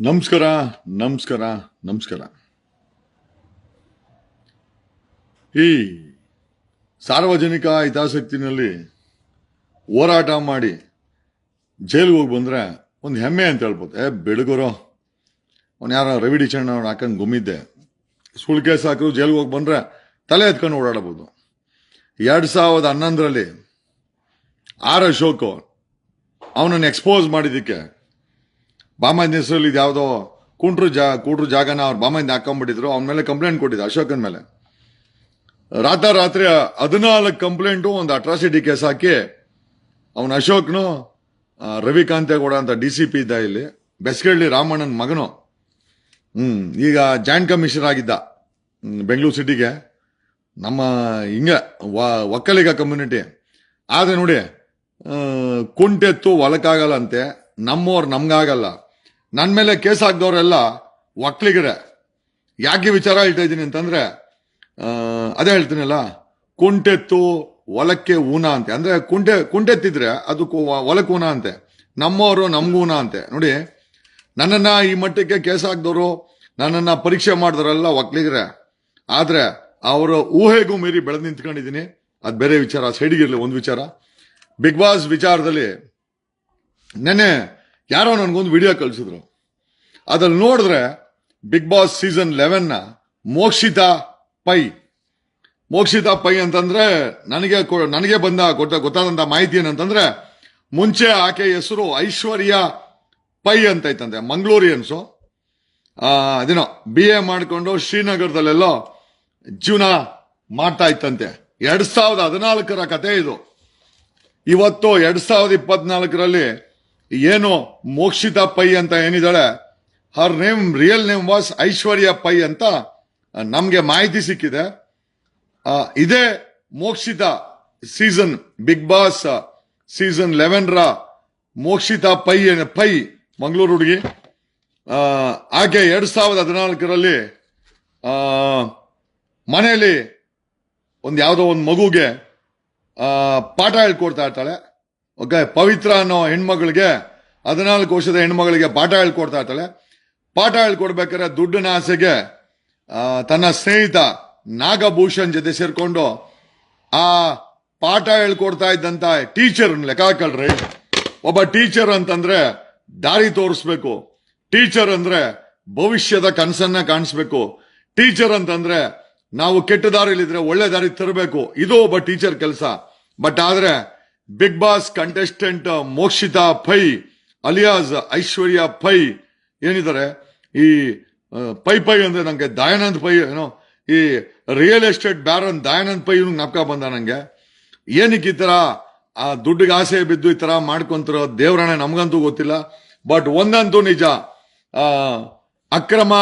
ನಮಸ್ಕಾರ ನಮಸ್ಕಾರ ನಮಸ್ಕಾರ. ಈ ಸಾರ್ವಜನಿಕ ಹಿತಾಸಕ್ತಿನಲ್ಲಿ ಹೋರಾಟ ಮಾಡಿ ಜೈಲಿಗೆ ಹೋಗಿ ಬಂದರೆ ಒಂದು ಹೆಮ್ಮೆ ಅಂತ ಹೇಳ್ಬೋದು. ಏ, ಬೆಳಗುರೋ. ಅವ್ನು ಯಾರೋ ರವಿ ಡಿಚಣ್ಣ ಅವ್ನು ಹಾಕೊಂಡು ಗುಮ್ಮಿದ್ದೆ. ಸುಳ್ಳು ಕೇಸ್ ಹಾಕಿದ್ರು ಜೈಲಿಗೆ ಹೋಗಿ ಬಂದರೆ ತಲೆ ಎತ್ಕೊಂಡು ಓಡಾಡಬಹುದು ಎರಡು ಸಾವಿರದ ಹನ್ನೊಂದರಲ್ಲಿ ಆರ್ ಅಶೋಕ್ ಅವನನ್ನು ಎಕ್ಸ್ಪೋಸ್ ಮಾಡಿದ್ದಕ್ಕೆ ಬಾಮಂದ ಹೆಸರಲ್ಲಿ ಇದು ಯಾವುದೋ ಕುಂಟ್ರು ಜಾ, ಕೂಟ್ರು ಜಾಗನ ಅವ್ರು ಬಾಮಾಯಿಂದ ಹಾಕೊಂಡ್ಬಿಟ್ಟಿದ್ರು ಅವನ ಮೇಲೆ ಕಂಪ್ಲೇಂಟ್ ಕೊಟ್ಟಿದ್ದ ಅಶೋಕನ ಮೇಲೆ. ರಾತ್ರಿ ಹದಿನಾಲ್ಕು ಕಂಪ್ಲೇಂಟು ಒಂದು ಅಟ್ರಾಸಿಟಿ ಕೇಸ್ ಹಾಕಿ ಅವನ ಅಶೋಕ್ನು ರವಿಕಾಂತೇಗೌಡ ಅಂತ ಡಿ ಸಿ ಪಿ ಇದ್ದ ಇಲ್ಲಿ ಬೆಸ್ಗಳ್ಳಿ ರಾಮಣ್ಣನ ಮಗನು. ಹ್ಮ್, ಈಗ ಜಾಯಿಂಟ್ ಕಮಿಷನರ್ ಆಗಿದ್ದ ಬೆಂಗಳೂರು ಸಿಟಿಗೆ. ನಮ್ಮ ಹಿಂಗೆ ಒಕ್ಕಲಿಗ ಕಮ್ಯುನಿಟಿ ಆದ್ರೆ ನೋಡಿ ಕುಂಟೆತ್ತು ಹೊಲಕ್ಕಾಗಲ್ಲ ಅಂತೆ ನಮ್ಮವ್ರು ನಮ್ಗಾಗಲ್ಲ. ನನ್ನ ಮೇಲೆ ಕೇಸ್ ಹಾಕ್ದವ್ರೆಲ್ಲ ಒಕ್ಕಲಿಗರೆ ಯಾಕೆ ವಿಚಾರ ಹೇಳ್ತಾ ಇದ್ದೀನಿ ಅಂತಂದ್ರೆ ಅದೇ ಹೇಳ್ತೀನಲ್ಲ, ಕುಂಟೆತ್ತು ಹೊಲಕ್ಕೆ ಊನ ಅಂತೆ. ಅಂದ್ರೆ ಕುಂಟೆ, ಕುಂಟೆತ್ತಿದ್ರೆ ಅದು ಹೊಲಕ್ಕೆ ಊನ ಅಂತೆ. ನಮ್ಮವರು ನಮ್ಗೂನ ಅಂತೆ. ನೋಡಿ, ನನ್ನನ್ನ ಈ ಮಟ್ಟಕ್ಕೆ ಕೇಸ್ ಹಾಕ್ದವರು ನನ್ನನ್ನ ಪರೀಕ್ಷೆ ಮಾಡಿದ್ರಲ್ಲ ಒಕ್ಕಲಿಗರೆ ಆದ್ರೆ ಅವರ ಊಹೆಗೂ ಮೀರಿ ಬೆಳೆದು ನಿಂತ್ಕೊಂಡಿದ್ದೀನಿ. ಅದು ಬೇರೆ ವಿಚಾರ, ಸೈಡಿಗಿರಲಿ ಒಂದು ವಿಚಾರ. ಬಿಗ್ ಬಾಸ್ ವಿಚಾರದಲ್ಲಿ ನೆನ್ನೆ ಯಾರೋ ನನಗೊಂದು ವಿಡಿಯೋ ಕಳಿಸಿದ್ರು. ಅದ್ರಲ್ಲಿ ನೋಡಿದ್ರೆ ಬಿಗ್ ಬಾಸ್ ಸೀಸನ್ ಲೆವೆನ್ನ ಮೋಕ್ಷಿತಾ ಪೈ. ಮೋಕ್ಷಿತಾ ಪೈ ಅಂತಂದ್ರೆ ನನಗೆ ನನಗೆ ಬಂದ ಗೊತ್ತ, ಗೊತ್ತಾದಂತ ಮಾಹಿತಿ ಏನಂತಂದ್ರೆ ಮುಂಚೆ ಆಕೆ ಹೆಸರು ಐಶ್ವರ್ಯ ಪೈ ಅಂತ ಐತಂತೆ ಮಂಗಳೂರಿಯನ್ಸು ಅದೇನೋ ಬಿ ಎ ಮಾಡಿಕೊಂಡು ಶ್ರೀನಗರದಲ್ಲೆಲ್ಲೋ ಜೀವನ ಮಾಡ್ತಾ ಇತ್ತಂತೆ ಎರಡ್ ಸಾವಿರದ ಹದಿನಾಲ್ಕರ ಕತೆ ಇದು. ಇವತ್ತು ಎರಡ್ ಸಾವಿರದ ಇಪ್ಪತ್ನಾಲ್ಕರಲ್ಲಿ ಏನು ಮೋಕ್ಷಿತಾ ಪೈ ಅಂತ ಏನಿದ್ದಾಳೆ her name real name was Aishwarya Pai ಅಂತ ನಮ್ಗೆ ಮಾಹಿತಿ ಸಿಕ್ಕಿದೆ. ಇದೇ Mokshitha season big boss season eleven ರ ಮೋಕ್ಷಿತಾ ಪೈ ಪೈ, ಮಂಗಳೂರು ಹುಡುಗಿ. ಆಕೆ ಎರಡ್ ಸಾವಿರದ ಹದಿನಾಲ್ಕರಲ್ಲಿ ಮನೆಯಲ್ಲಿ ಒಂದು ಯಾವುದೋ ಒಂದು ಮಗುಗೆ ಪಾಠ ಹೇಳ್ಕೊಡ್ತಾ ಇರ್ತಾಳೆ. ಓಕೆ, ಪವಿತ್ರ ಅನ್ನೋ ಹೆಣ್ಮಗಳಿಗೆ ಹದಿನಾಲ್ಕು ವರ್ಷದ ಹೆಣ್ಮಗಳಿಗೆ ಪಾಠ ಹೇಳ್ಕೊಡ್ತಾ ಇರ್ತಾಳೆ. ಪಾಠ ಹೇಳ್ಕೊಡ್ಬೇಕಾದ್ರೆ ದುಡ್ಡಿನ ಆಸೆಗೆ ತನ್ನ ಸ್ನೇಹಿತ ನಾಗಭೂಷಣ್ ಜೊತೆ ಸೇರ್ಕೊಂಡು ಆ ಪಾಠ ಹೇಳ್ಕೊಡ್ತಾ ಇದ್ದಂತ ಟೀಚರ್ ಲೆಕ್ಕ ಹಾಕಲ್ರಿ. ಒಬ್ಬ ಟೀಚರ್ ಅಂತಂದ್ರೆ ದಾರಿ ತೋರಿಸ್ಬೇಕು. ಟೀಚರ್ ಅಂದ್ರೆ ಭವಿಷ್ಯದ ಕನಸನ್ನ ಕಾಣಿಸ್ಬೇಕು. ಟೀಚರ್ ಅಂತಂದ್ರೆ ನಾವು ಕೆಟ್ಟ ದಾರಿಲಿದ್ರೆ ಒಳ್ಳೆ ದಾರಿ ತರಬೇಕು. ಇದು ಒಬ್ಬ ಟೀಚರ್ ಕೆಲಸ. ಬಟ್ ಆದ್ರೆ big boss contestant Mokshitha Pai alias Aishwarya Pai ಏನಿದ್ದಾರೆ? ಈ ಪೈ ಪೈ ಅಂದ್ರೆ ನಂಗೆ ದಯಾನಂದ್ ಪೈ ಏನೋ ಈ real estate baron Dayanand Pai ನಾಪ್ಕ ಬಂದ ನಂಗೆ. ಏನಕ್ಕೆ ಈ ತರ, ಆ ದುಡ್ಡಿಗೆ ಆಸೆ ಬಿದ್ದು ಈ ತರ ಮಾಡ್ಕೊಂತಿರೋ ದೇವ್ರಣ್ಣ ನಮಗಂತೂ ಗೊತ್ತಿಲ್ಲ. ಬಟ್ ಒಂದಂತೂ ನಿಜ ಅಕ್ರಮ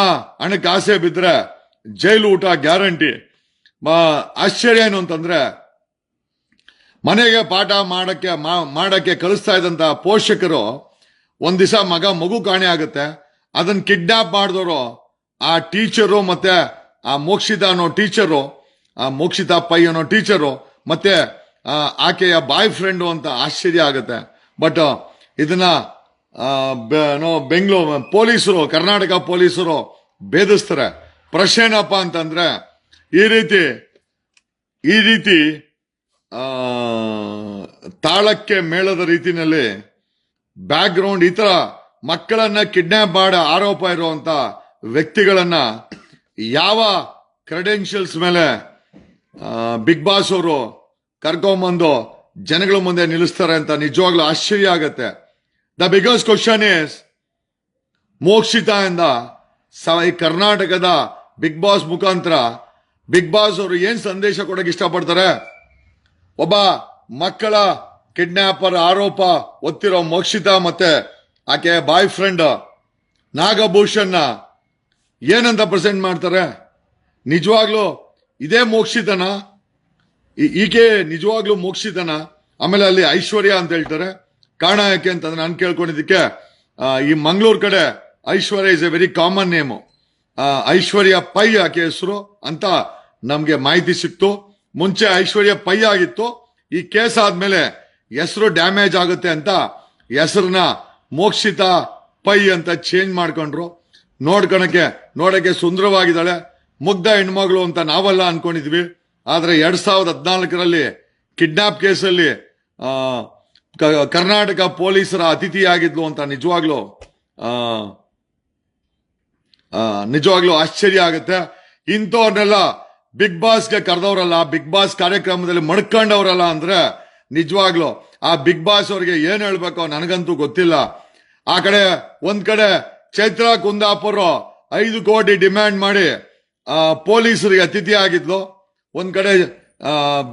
ಹಣಕ್ಕೆ ಆಸೆ ಬಿದ್ರೆ ಜೈಲು ಊಟ ಗ್ಯಾರಂಟಿ ಆಶ್ಚರ್ಯ ಏನು ಅಂತಂದ್ರೆ ಮನೆಗೆ ಪಾಠ ಮಾಡಕ್ಕೆ ಮಾಡಕ್ಕೆ ಕಲಿಸ್ತಾ ಇದ್ದಂತ ಪೋಷಕರು ಒಂದ್ ದಿವಸ ಮಗ ಮಗು ಕಾಣೆ ಆಗುತ್ತೆ. ಅದನ್ನ ಕಿಡ್ನಾಪ್ ಮಾಡಿದವರು ಆ ಟೀಚರು ಮತ್ತೆ ಆ ಮೋಕ್ಷಿತ ಅನ್ನೋ ಟೀಚರು ಆ ಮೋಕ್ಷಿತ ಪೈ ಅನ್ನೋ ಟೀಚರು ಮತ್ತೆ ಆಕೆಯ ಬಾಯ್ ಫ್ರೆಂಡು ಅಂತ ಆಶ್ಚರ್ಯ ಆಗುತ್ತೆ. ಬಟ್ ಇದನ್ನ ಬೆಂಗಳೂರು, ಪೊಲೀಸರು, ಕರ್ನಾಟಕ ಪೊಲೀಸರು ಭೇದಿಸ್ತಾರೆ. ಪ್ರಶ್ನೆ ಏನಪ್ಪ ಅಂತಂದ್ರೆ, ಈ ರೀತಿ ಈ ರೀತಿ ತಾಳಕ್ಕೆ ಮೇಳದ ರೀತಿಯಲ್ಲಿ ಬ್ಯಾಕ್ ಗ್ರೌಂಡ್ ಈ ತರ ಮಕ್ಕಳನ್ನ ಕಿಡ್ನಾಪ್ ಮಾಡೋ ಆರೋಪ ಇರುವಂತ ವ್ಯಕ್ತಿಗಳನ್ನ ಯಾವ ಕ್ರೆಡೆನ್ಷಿಯಲ್ಸ್ ಮೇಲೆ ಬಿಗ್ ಬಾಸ್ ಅವರು ಕರ್ಕೊಂಬಂದು ಜನಗಳ ಮುಂದೆ ನಿಲ್ಲಿಸ್ತಾರೆ ಅಂತ ನಿಜವಾಗ್ಲೂ ಆಶ್ಚರ್ಯ ಆಗತ್ತೆ. The biggest question is Mokshitha ಸ- ಈ ಕರ್ನಾಟಕದ ಬಿಗ್ ಬಾಸ್ ಮುಖಾಂತರ ಬಿಗ್ ಬಾಸ್ ಅವರು ಏನ್ ಸಂದೇಶ ಕೊಡಕ್ಕೆ ಇಷ್ಟಪಡ್ತಾರೆ? ಒಬ್ಬ ಮಕ್ಕಳ ಕಿಡ್ನಾಪರ್ ಆರೋಪ ಒತ್ತಿರೋ ಮೋಕ್ಷಿತಾ ಮತ್ತೆ ಆಕೆ ಬಾಯ್ ಫ್ರೆಂಡ್ ನಾಗಭೂಷಣ್ನ ಏನಂತ ಪ್ರೆಸೆಂಟ್ ಮಾಡ್ತಾರೆ? ನಿಜವಾಗ್ಲೂ ಇದೇ ಮೋಕ್ಷಿತನ? ಈಕೆ ನಿಜವಾಗ್ಲೂ ಮೋಕ್ಷಿತನ? ಆಮೇಲೆ ಅಲ್ಲಿ ಐಶ್ವರ್ಯ ಅಂತ ಹೇಳ್ತಾರೆ. ಕಾರಣ ಯಾಕೆ ಅಂತಂದ್ರೆ ನಾನು ಕೇಳ್ಕೊಂಡಿದ್ದಕ್ಕೆ ಈ ಮಂಗಳೂರು ಕಡೆ Aishwarya is a very common name Aishwarya Pai ಆಕೆ ಹೆಸರು ಅಂತ ನಮಗೆ ಮಾಹಿತಿ ಸಿಕ್ತು. ಮುಂಚೆ ಐಶ್ವರ್ಯ ಪೈ ಆಗಿತ್ತು, ಈ ಕೇಸ್ ಆದ್ಮೇಲೆ ಹೆಸರು ಡ್ಯಾಮೇಜ್ ಆಗುತ್ತೆ ಅಂತ ಹೆಸರನ್ನ ಮೋಕ್ಷಿತ ಪೈ ಅಂತ ಚೇಂಜ್ ಮಾಡ್ಕೊಂಡ್ರು. ನೋಡ್ಕೊಳಕ್ಕೆ ನೋಡಕ್ಕೆ ಸುಂದರವಾಗಿದ್ದಾಳೆ. ಮುಗ್ಧ ಹೆಣ್ಮಗಳು ಅಂತ ನಾವೆಲ್ಲ ಅನ್ಕೊಂಡಿದ್ವಿ. ಆದ್ರೆ ಎರಡ್ ಸಾವಿರದ ಹದಿನಾಲ್ಕರಲ್ಲಿ ಕಿಡ್ನಾಪ್ ಕೇಸಲ್ಲಿ ಕರ್ನಾಟಕ ಪೊಲೀಸರ ಅತಿಥಿಯಾಗಿದ್ಲು ಅಂತ ನಿಜವಾಗ್ಲೂ ನಿಜವಾಗ್ಲೂ ಆಶ್ಚರ್ಯ ಆಗುತ್ತೆ. ಇಂಥವ್ರನ್ನೆಲ್ಲ ಬಿಗ್ ಬಾಸ್ಗೆ ಕರೆದವರಲ್ಲ ಬಿಗ್ ಬಾಸ್ ಕಾರ್ಯಕ್ರಮದಲ್ಲಿ ಮಡ್ಕೊಂಡವ್ರಲ್ಲ ಅಂದ್ರೆ ನಿಜವಾಗ್ಲು ಆ ಬಿಗ್ ಬಾಸ್ ಅವ್ರಿಗೆ ಏನ್ ಹೇಳ್ಬೇಕು ನನಗಂತೂ ಗೊತ್ತಿಲ್ಲ. ಆ ಕಡೆ, ಒಂದ್ ಕಡೆ ಚೈತ್ರ ಕುಂದಾಪುರ ಐದು ಕೋಟಿ ಡಿಮ್ಯಾಂಡ್ ಮಾಡಿ ಪೊಲೀಸರಿಗೆ ಅತಿಥಿ ಆಗಿದ್ಲು. ಒಂದ್ ಕಡೆ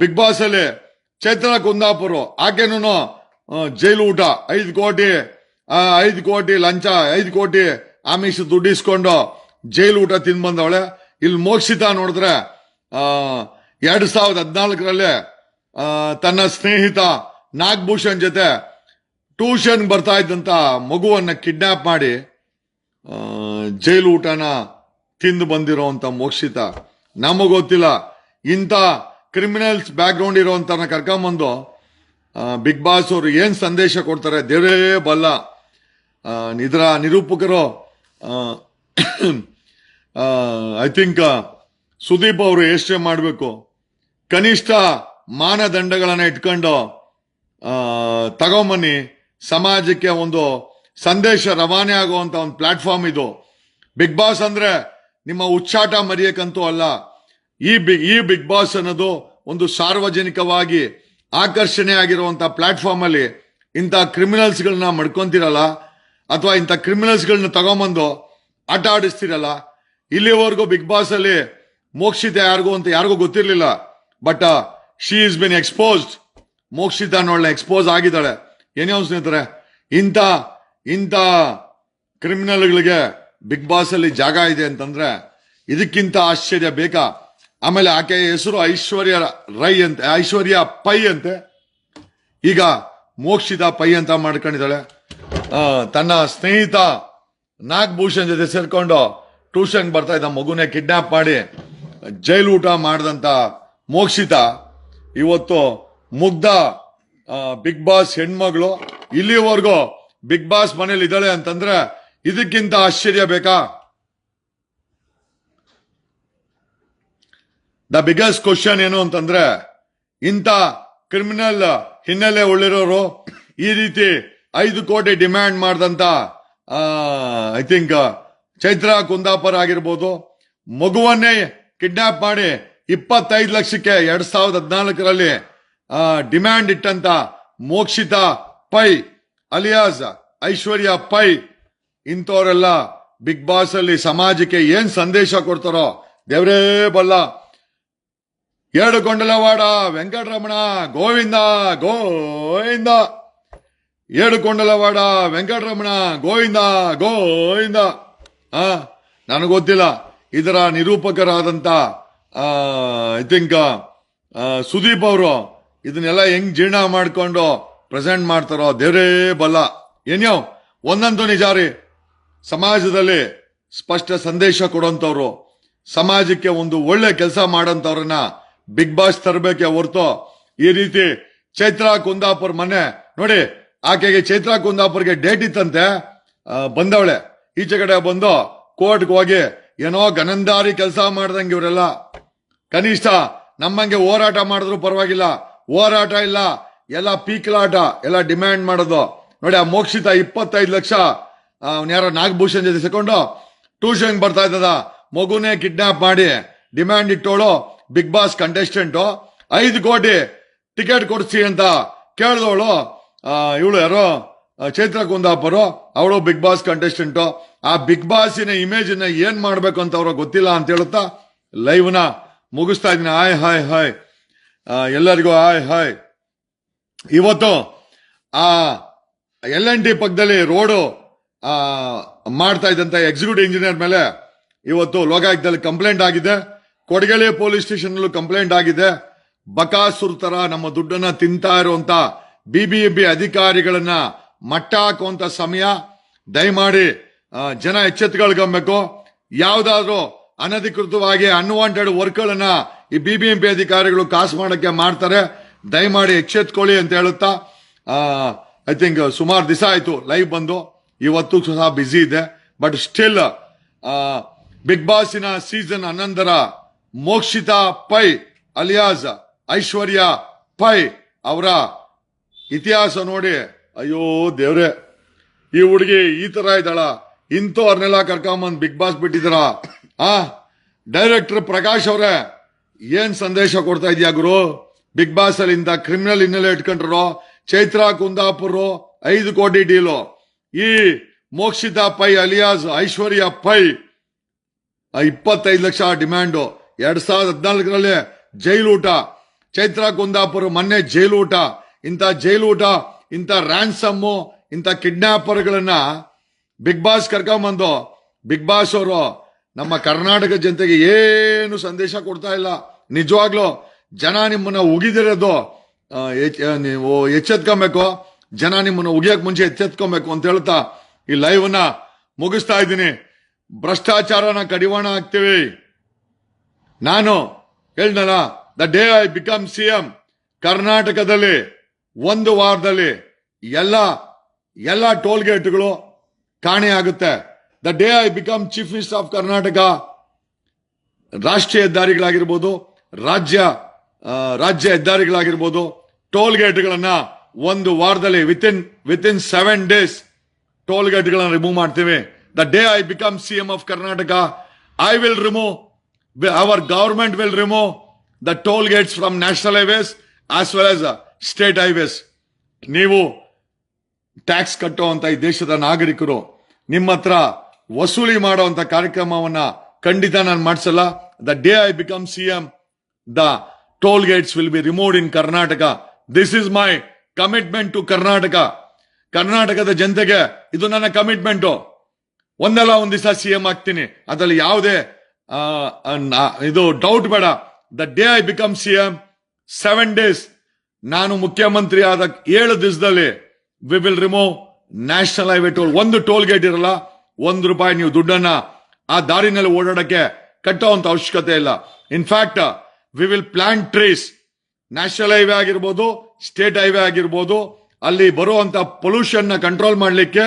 ಬಿಗ್ ಬಾಸ್ ಅಲ್ಲಿ ಚೈತ್ರ ಕುಂದಾಪುರ ಆಕೆನೂ ಜೈಲು ಊಟ, ಐದು ಕೋಟಿ ಐದು ಕೋಟಿ ಲಂಚ, ಐದು ಕೋಟಿ ಆಮಿಷ ದುಡ್ಡಿಸ್ಕೊಂಡು ಜೈಲು ಊಟ ತಿನ್ ಬಂದವಳೆ ಇಲ್ಲಿ ಮೋಕ್ಷಿತ ನೋಡಿದ್ರೆ ಎರಡ್ ಸಾವಿರದ ಹದಿನಾಲ್ಕರಲ್ಲಿ ತನ್ನ ಸ್ನೇಹಿತ ನಾಗಭೂಷಣ್ ಜೊತೆ ಟ್ಯೂಷನ್ ಬರ್ತಾ ಇದ್ದಂತ ಮಗುವನ್ನ ಕಿಡ್ನಾಪ್ ಮಾಡಿ ಜೈಲು ಊಟನ ತಿಂದು ಬಂದಿರೋಂತ ಮೋಕ್ಷಿತ. ನಮಗೆ ಗೊತ್ತಿಲ್ಲ. ಇಂಥ ಕ್ರಿಮಿನಲ್ಸ್ ಬ್ಯಾಕ್ ಗ್ರೌಂಡ್ ಕರ್ಕೊಂಬಂದು ಬಿಗ್ ಬಾಸ್ ಅವರು ಏನು ಸಂದೇಶ ಕೊಡ್ತಾರೆ, ದೇವರೇ ಬಲ್ಲ. ಇದರ ನಿರೂಪಕರು ಐ ಥಿಂಕ್ ಸುದೀಪ್ ಅವರು ಎಷ್ಟೇ ಮಾಡಬೇಕು? ಕನಿಷ್ಠ ಮಾನದಂಡಗಳನ್ನ ಇಟ್ಕೊಂಡು ತಗೊಂಬನ್ನಿ. ಸಮಾಜಕ್ಕೆ ಒಂದು ಸಂದೇಶ ರವಾನೆ ಆಗುವಂತ ಒಂದು ಪ್ಲಾಟ್ಫಾರ್ಮ್ ಇದು. ಬಿಗ್ ಬಾಸ್ ಅಂದ್ರೆ ನಿಮ್ಮ ಉಚ್ಚಾಟ ಮರೆಯಕ್ಕಂತೂ ಅಲ್ಲ. ಈ ಬಿಗ್ ಈ ಬಿಗ್ ಬಾಸ್ ಅನ್ನೋದು ಒಂದು ಸಾರ್ವಜನಿಕವಾಗಿ ಆಕರ್ಷಣೆ ಆಗಿರುವಂತ ಪ್ಲಾಟ್ಫಾರ್ಮ್ ಅಲ್ಲಿ ಇಂಥ ಕ್ರಿಮಿನಲ್ಸ್ ಗಳನ್ನ ಮಡ್ಕೊಂತಿರಲ್ಲ, ಅಥವಾ ಇಂಥ ಕ್ರಿಮಿನಲ್ಸ್ ಗಳನ್ನ ತಗೊಂಬಂದು ಆಟ ಆಡಿಸ್ತಿರಲ್ಲ. ಇಲ್ಲಿವರೆಗೂ ಬಿಗ್ ಬಾಸ್ ಅಲ್ಲಿ ಮೋಕ್ಷಿತ ಯಾರಿಗೂ ಅಂತ ಯಾರಿಗೂ ಗೊತ್ತಿರಲಿಲ್ಲ. But she is been exposed Mokshitha ನೋಡ್ಲೆ expose ಆಗಿದ್ದಾಳೆ. ಏನೇ ಸ್ನೇಹಿತರೆ, ಇಂಥ ಇಂಥ ಕ್ರಿಮಿನಲ್ಗಳಿಗೆ ಬಿಗ್ ಬಾಸ್ ಅಲ್ಲಿ ಜಾಗ ಇದೆ ಅಂತಂದ್ರೆ ಇದಕ್ಕಿಂತ ಆಶ್ಚರ್ಯ ಬೇಕಾ? ಆಮೇಲೆ ಆಕೆಯ ಹೆಸರು ಐಶ್ವರ್ಯ ರೈ ಅಂತ, ಐಶ್ವರ್ಯ ಪೈ ಅಂತೆ. ಈಗ ಮೋಕ್ಷಿತ ಪೈ ಅಂತ ಮಾಡ್ಕೊಂಡಿದ್ದಾಳೆ. ತನ್ನ ಸ್ನೇಹಿತ ನಾಗಭೂಷಣ್ ಜೊತೆ ಸೇರ್ಕೊಂಡು ಟ್ಯೂಷನ್ ಬರ್ತಾ ಇದ್ದ ಮಗುನೇ ಕಿಡ್ನಾಪ್ ಮಾಡಿ ಜೈಲು ಊಟ ಮಾಡಿದಂತ ಮೋಕ್ಷಿತ, ಇವತ್ತು ಮುಗ್ಧ ಬಿಗ್ ಬಾಸ್ ಹೆಣ್ಮಗಳು ಇಲ್ಲಿವರೆಗೂ ಬಿಗ್ ಬಾಸ್ ಮನೇಲಿ ಇದ್ದಾಳೆ ಅಂತಂದ್ರೆ ಇದಕ್ಕಿಂತ ಆಶ್ಚರ್ಯ ಬೇಕಾ? ದ ಬಿಗ್ಗೆಸ್ಟ್ ಕ್ವಶನ್ ಏನು ಅಂತಂದ್ರೆ, ಇಂಥ ಕ್ರಿಮಿನಲ್ ಹಿನ್ನೆಲೆ ಉಳ್ಳಿರೋರು ಈ ರೀತಿ ಐದು ಕೋಟಿ ಡಿಮ್ಯಾಂಡ್ ಮಾಡಿದಂತ ಐ ಥಿಂಕ್ ಚೈತ್ರ ಕುಂದಾಪುರ ಆಗಿರ್ಬೋದು, ಮಗುವನ್ನೇ ಕಿಡ್ನಾಪ್ ಮಾಡಿ ಇಪ್ಪತ್ತೈದು ಲಕ್ಷಕ್ಕೆ ಎರಡ್ ಸಾವಿರದ ಹದಿನಾಲ್ಕರಲ್ಲಿ ಡಿಮ್ಯಾಂಡ್ ಇಟ್ಟಂತ ಮೋಕ್ಷಿತ ಪೈ, ಅಲಿಯಾಸ್ ಐಶ್ವರ್ಯ ಪೈ, ಇಂಥವರೆಲ್ಲ ಬಿಗ್ ಬಾಸ್ ಅಲ್ಲಿ ಸಮಾಜಕ್ಕೆ ಏನ್ ಸಂದೇಶ ಕೊಡ್ತಾರೋ, ದೇವರೇ ಬಲ್ಲ. ಎರಡು ಕೊಂಡಲವಾಡ ವೆಂಕಟರಮಣ, ಗೋವಿಂದ ಗೋವಿಂದ. ಏಳು ಕೊಂಡಲವಾಡ ವೆಂಕಟರಮಣ, ಗೋವಿಂದ ಗೋವಿಂದ. ಆ, ನನಗೆ ಗೊತ್ತಿಲ್ಲ. ಇದರ ನಿರೂಪಕರಾದಂತ ಐ ಥಿಂಕ್ ಸುದೀಪ್ ಅವರು ಇದನ್ನೆಲ್ಲ ಹೆಂಗ್ ಜೀರ್ಣ ಮಾಡ್ಕೊಂಡು ಪ್ರೆಸೆಂಟ್ ಮಾಡ್ತಾರೋ, ದೇವರೇ ಬಲ್ಲ ಏನ್ಯೋ, ಒಂದಂತೂ ನಿಜ ರೀ. ಸಮಾಜದಲ್ಲಿ ಸ್ಪಷ್ಟ ಸಂದೇಶ ಕೊಡುವಂತವ್ರು ಸಮಾಜಕ್ಕೆ ಒಂದು ಒಳ್ಳೆ ಕೆಲಸ ಮಾಡೋಂಥವ್ರನ್ನ ಬಿಗ್ ಬಾಸ್ ತರಬೇಕೆ ಹೊರತು ಈ ರೀತಿ ಚೈತ್ರ ಕುಂದಾಪುರ್ ಮನೆ ನೋಡಿ, ಆಕೆಗೆ ಚೈತ್ರ ಕುಂದಾಪುರ್ಗೆ ಡೇಟ್ ಇತ್ತಂತೆ ಬಂದವಳೆ. ಈಚೆ ಕಡೆ ಬಂದು ಕೋರ್ಟ್ಗೆ ಹೋಗಿ ಏನೋ ಗನಂದಾರಿ ಕೆಲಸ ಮಾಡ್ದಂಗೆ ಇವರೆಲ್ಲ. ಕನಿಷ್ಠ ನಮ್ಮಂಗೆ ಹೋರಾಟ ಮಾಡಿದ್ರು ಪರವಾಗಿಲ್ಲ. ಹೋರಾಟ ಇಲ್ಲ, ಎಲ್ಲ ಪೀಕ್ಲಾಟ, ಎಲ್ಲ ಡಿಮ್ಯಾಂಡ್ ಮಾಡೋದು. ನೋಡಿ, ಆ ಮೋಕ್ಷಿತ ಇಪ್ಪತ್ತೈದು ಲಕ್ಷ ಯಾರೋ ನಾಗಭೂಷಣ್ ಜೊತೆ ಸಿಕ್ಕೊಂಡು ಟ್ಯೂಷನ್ ಬರ್ತಾ ಇದ್ದದ. ಮಗುನೇ ಕಿಡ್ನಾಪ್ ಮಾಡಿ ಡಿಮ್ಯಾಂಡ್ ಇಟ್ಟೋಳು, ಬಿಗ್ ಬಾಸ್ ಕಂಟೆಸ್ಟೆಂಟ್. ಐದು ಕೋಟಿ ಟಿಕೆಟ್ ಕೊಡಿಸಿ ಅಂತ ಕೇಳಿದವಳು ಇವಳು ಯಾರೋ ಚೈತ್ರ ಕುಂದಾಪುರು, ಅವಳು ಬಿಗ್ ಬಾಸ್ ಕಂಟೆಸ್ಟೆಂಟ್. ಆ ಬಿಗ್ ಬಾಸಿನ ಇಮೇಜ್ನ ಏನ್ ಮಾಡ್ಬೇಕು ಅಂತ ಅವ್ರಿಗೆ ಗೊತ್ತಿಲ್ಲ ಅಂತ ಹೇಳುತ್ತಾ ಲೈವ್ನ ಮುಗಿಸ್ತಾ ಇದ್ದೀನಿ. Hi hi. ಹಾಯ್ ಎಲ್ಲರಿಗೂ ಹಾಯ್ ಹಾಯ್. ಇವತ್ತು ಆ ಎಲ್ ಎನ್ ಟಿ ಪಕ್ಕದಲ್ಲಿ ರೋಡು ಮಾಡ್ತಾ ಇದ್ದಂತ ಎಕ್ಸಿಕ್ಯೂಟಿವ್ ಇಂಜಿನಿಯರ್ ಮೇಲೆ ಇವತ್ತು ಲೋಕಾಯುಕ್ತದಲ್ಲಿ ಕಂಪ್ಲೇಂಟ್ ಆಗಿದೆ. ಕೊಡಗೇಳಿ ಪೊಲೀಸ್ ಸ್ಟೇಷನ್ ಕಂಪ್ಲೇಂಟ್ ಆಗಿದೆ. ಬಕಾಸುರ್ ತರ ನಮ್ಮ ದುಡ್ಡನ್ನ ತಿಂತಾ ಇರುವಂತ ಬಿಬಿಎಂಪಿ ಅಧಿಕಾರಿಗಳನ್ನ ಮಟ್ಟ ಹಾಕುವಂತ ಸಮಯ. ದಯಮಾಡಿ ಜನ ಎಚ್ಚೆತ್ತುಕೊಳ್ಕೊಬೇಕು ಯಾವ್ದಾದ್ರು ಅನಧಿಕೃತವಾಗಿ ಅನ್ವಾಂಟೆಡ್ ವರ್ಕ್ಗಳನ್ನ ಈ ಬಿಬಿಎಂಪಿ ಅಧಿಕಾರಿಗಳು ಕಾಸು ಮಾಡಕ್ಕೆ ಮಾಡ್ತಾರೆ. ದಯಮಾಡಿ ಎಚ್ಚೆತ್ಕೊಳ್ಳಿ ಅಂತ ಹೇಳುತ್ತಾ ಐ ಥಿಂಕ್ ಸುಮಾರು ದಿವಸ ಆಯ್ತು ಲೈವ್ ಬಂದು. ಇವತ್ತು ಸಹ ಬ್ಯುಸಿ ಇದೆ. ಬಟ್ ಸ್ಟಿಲ್ ಬಿಗ್ ಬಾಸಿನ ಸೀಸನ್ ಅನಂತರ ಮೋಕ್ಷಿತಾ ಪೈ ಅಲಿಯಾಸ್ ಐಶ್ವರ್ಯ ಪೈ ಅವರ ಇತಿಹಾಸ ನೋಡಿ, ಅಯ್ಯೋ ದೇವ್ರೆ, ಈ ಹುಡುಗಿ ಈ ತರ ಇದ್ದಾಳ? ಇಂಥವ್ರನ್ನೆಲ್ಲ ಕರ್ಕೊಂಬಂದು ಬಿಗ್ ಬಾಸ್ ಬಿಟ್ಟಿದ್ರ ಆ? ಡೈರೆಕ್ಟರ್ ಪ್ರಕಾಶ್ ಅವರೇ, ಏನ್ ಸಂದೇಶ ಕೊಡ್ತಾ ಇದೀಯಾ ಗುರು? ಬಿಗ್ ಬಾಸ್ ಅಲ್ಲಿ ಇಂಥ ಕ್ರಿಮಿನಲ್ ಹಿನ್ನೆಲೆ ಇಟ್ಕೊಂಡ್ರು ಚೈತ್ರ ಕುಂದಾಪುರ್ ಐದು ಕೋಟಿ ಡೀಲು. ಈ ಮೋಕ್ಷಿತಾ ಪೈ ಅಲಿಯಾಸ್ ಐಶ್ವರ್ಯ ಪೈ ಇಪ್ಪತ್ತೈದು ಲಕ್ಷ ಡಿಮ್ಯಾಂಡು. ಎರಡ್ ಸಾವಿರದ ಹದಿನಾಲ್ಕರಲ್ಲಿ ಜೈಲೂಟ ಚೈತ್ರ ಕುಂದಾಪುರ ಮೊನ್ನೆ ಜೈಲೂಟ ಇಂಥ ಜೈಲೂಟ ಇಂಥ ರ್ಯಾನ್ಸಮ್ಮು ಇಂಥ ಕಿಡ್ನಾಪರ್ಗಳನ್ನ ಬಿಗ್ ಬಾಸ್ ಕರ್ಕೊಂಬಂದು ಬಿಗ್ ಬಾಸ್ ಅವರು ನಮ್ಮ ಕರ್ನಾಟಕ ಜನತೆಗೆ ಏನು ಸಂದೇಶ ಕೊಡ್ತಾ ಇಲ್ಲ. ನಿಜವಾಗ್ಲೂ ಜನ ನಿಮ್ಮನ್ನ ಉಗಿದಿರೋದು ನೀವು ಎಚ್ಚೆತ್ಕೊಬೇಕು, ಜನ ನಿಮ್ಮನ್ನ ಉಗಿಯಕ್ ಮುಂಚೆ ಎಚ್ಚೆತ್ಕೊಬೇಕು ಅಂತ ಹೇಳ್ತಾ ಈ ಲೈವ್ನ ಮುಗಿಸ್ತಾ ಇದ್ದೀನಿ. ಭ್ರಷ್ಟಾಚಾರನ ಕಡಿವಾಣ ಹಾಕ್ತೀವಿ. ನಾನು ಹೇಳ್ದಲ್ಲ the day I become C M ಕರ್ನಾಟಕದಲ್ಲಿ ಒಂದು ವಾರದಲ್ಲಿ ಎಲ್ಲ ಎಲ್ಲ ಟೋಲ್ ಗೇಟ್ಗಳು ಕಾಣೆಯಾಗುತ್ತೆ the day I become chief minister of Karnataka ರಾಷ್ಟ್ರೀಯ ಹೆದ್ದಾರಿಗಳಾಗಿರ್ಬೋದು, ರಾಜ್ಯ ರಾಜ್ಯ ಹೆದ್ದಾರಿಗಳಾಗಿರ್ಬೋದು ಟೋಲ್ ಗೇಟ್ಗಳನ್ನ ಒಂದು ವಾರದಲ್ಲಿ within within seven days toll ಗೇಟ್ಗಳನ್ನ remove ಮಾಡ್ತೀವಿ the day I become C M of Karnataka I will remove our government will remove the toll gates from national highways as well as state highways ನೀವು tax ಕಟ್ಟುವಂತ ಈ ದೇಶದ ನಾಗರಿಕರು ನಿಮ್ಮ ಹತ್ರ ವಸೂಲಿ ಮಾಡುವಂತ ಕಾರ್ಯಕ್ರಮವನ್ನ ಖಂಡಿತ ನಾನು ಮಾಡಿಸಲ್ಲ. The day I become C M the toll gates will be removed in Karnataka this is my commitment to Karnataka ಕರ್ನಾಟಕದ ಜನತೆಗೆ ಇದು ನನ್ನ ಕಮಿಟ್ಮೆಂಟು ಒಂದಲ್ಲ ಒಂದ್ ದಿವಸ ಸಿ ಎಂ ಆಗ್ತೀನಿ. ಅದರಲ್ಲಿ ಯಾವುದೇ ಇದು ಡೌಟ್ ಬೇಡ. The day I become C M seven days ನಾನು ಮುಖ್ಯಮಂತ್ರಿ ಆದ ಏಳು ದಿವಸದಲ್ಲಿ we will remove national highway toll ಒಂದು ಟೋಲ್ ಗೇಟ್ ಇರಲ್ಲ, ಒಂದು ರೂಪಾಯಿ ನೀವು ದುಡ್ಡನ್ನ ಆ ದಾರಿನಲ್ಲಿ ಓಡಾಡಕ್ಕೆ ಕಟ್ಟುವಂತ ಅವಶ್ಯಕತೆ ಇಲ್ಲ. In fact we will plant trees national highway ಆಗಿರ್ಬೋದು ಸ್ಟೇಟ್ ಹೈವೇ ಆಗಿರ್ಬೋದು, ಅಲ್ಲಿ ಬರುವಂತ ಪೊಲ್ಯೂಷನ್ನ ಕಂಟ್ರೋಲ್ ಮಾಡಲಿಕ್ಕೆ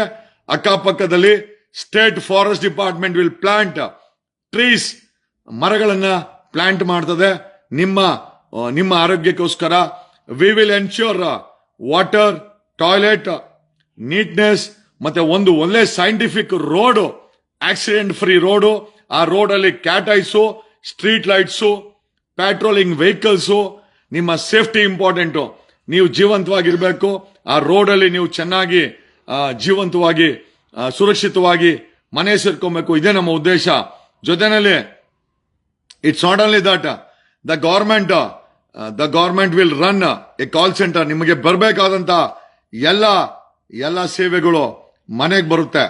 ಅಕ್ಕಪಕ್ಕದಲ್ಲಿ state forest department will plant trees ಮರಗಳನ್ನ ಪ್ಲಾಂಟ್ ಮಾಡ್ತದೆ. ನಿಮ್ಮ ನಿಮ್ಮ ಆರೋಗ್ಯಕ್ಕೋಸ್ಕರ we will ensure water toilet neatness ಮತ್ತೆ ಒಂದು ಒಳ್ಳೆ scientific road accident free road ಆ ರೋಡ್ ಅಲ್ಲಿ cat eyes street lights patrolling vehicles ನಿಮ್ಮ ಸೇಫ್ಟಿ ಇಂಪಾರ್ಟೆಂಟು ನೀವು ಜೀವಂತವಾಗಿರ್ಬೇಕು. ಆ ರೋಡ್ ಅಲ್ಲಿ ನೀವು ಚೆನ್ನಾಗಿ ಜೀವಂತವಾಗಿ ಸುರಕ್ಷಿತವಾಗಿ ಮನೆ ಸೇರ್ಕೊಬೇಕು. ಇದೇ ನಮ್ಮ ಉದ್ದೇಶ. ಜೊತೆನಲ್ಲಿ it's not only that the government the government will run a call centre ನಿಮಗೆ ಬರಬೇಕಾದಂತ ಎಲ್ಲ ಎಲ್ಲ ಸೇವೆಗಳು ಮನೆಗೆ ಬರುತ್ತೆ.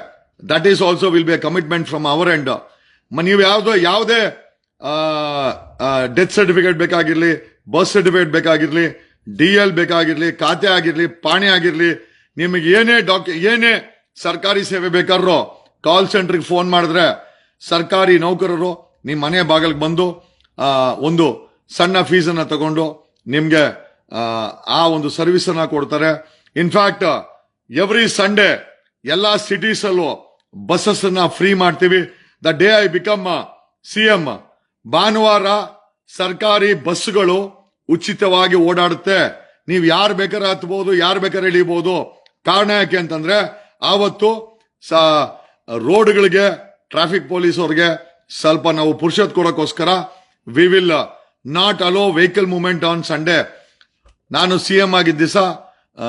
That is also will be commitment from our end ನೀವು ಯಾವುದೋ ಯಾವುದೇ ಡೆತ್ ಸರ್ಟಿಫಿಕೇಟ್ ಬೇಕಾಗಿರ್ಲಿ ಬರ್ತ್ ಸರ್ಟಿಫಿಕೇಟ್ ಬೇಕಾಗಿರ್ಲಿ ಡಿ ಎಲ್ ಬೇಕಾಗಿರ್ಲಿ ಖಾತೆ ಆಗಿರ್ಲಿ ಪಾಣಿ ಆಗಿರ್ಲಿ ನಿಮಗೆ ಏನೇ ಡಾಕ್ಯು ಏನೇ ಸರ್ಕಾರಿ ಸೇವೆ ಬೇಕಾದ್ರೂ ಕಾಲ್ ಸೆಂಟ್ರಿಗೆ ಫೋನ್ ಮಾಡಿದ್ರೆ ಸರ್ಕಾರಿ ನೌಕರರು ನಿಮ್ಮ ಮನೆ ಬಾಗಿಲಿಗೆ ಬಂದು ಒಂದು ಸಣ್ಣ ಫೀಸನ್ನ ತಗೊಂಡು ನಿಮಗೆ ಆ, ಒಂದು ಸರ್ವಿಸ್ ಅನ್ನ ಕೊಡ್ತಾರೆ. ಇನ್ಫ್ಯಾಕ್ಟ್ ಎವ್ರಿ ಸಂಡೇ ಎಲ್ಲಾ ಸಿಟೀಸ್ ಅಲ್ಲೂ ಬಸ್ಸಸ್ ಫ್ರೀ ಮಾಡ್ತೀವಿ. The day I become C M ಭಾನುವಾರ ಸರ್ಕಾರಿ ಬಸ್ಗಳು ಉಚಿತವಾಗಿ ಓಡಾಡುತ್ತೆ. ನೀವು ಯಾರು ಬೇಕಾದ್ರೆ ಹತ್ಬಹುದು ಯಾರು ಬೇಕಾದ್ರೆ ಇಳಿಬಹುದು ಕಾರಣ ಯಾಕೆ ಅಂತಂದ್ರೆ, ಆವತ್ತು ರೋಡ್ಗಳಿಗೆ ಟ್ರಾಫಿಕ್ ಪೊಲೀಸ್ ಅವ್ರಿಗೆ ಸ್ವಲ್ಪ ನಾವು ಪುರುಷತ್ ಕೊಡೋಕ್ಕೋಸ್ಕರ we will not allow vehicle movement on Sunday ನಾನು ಸಿ ಎಂ ಆಗಿದ್ದ ದಿವಸ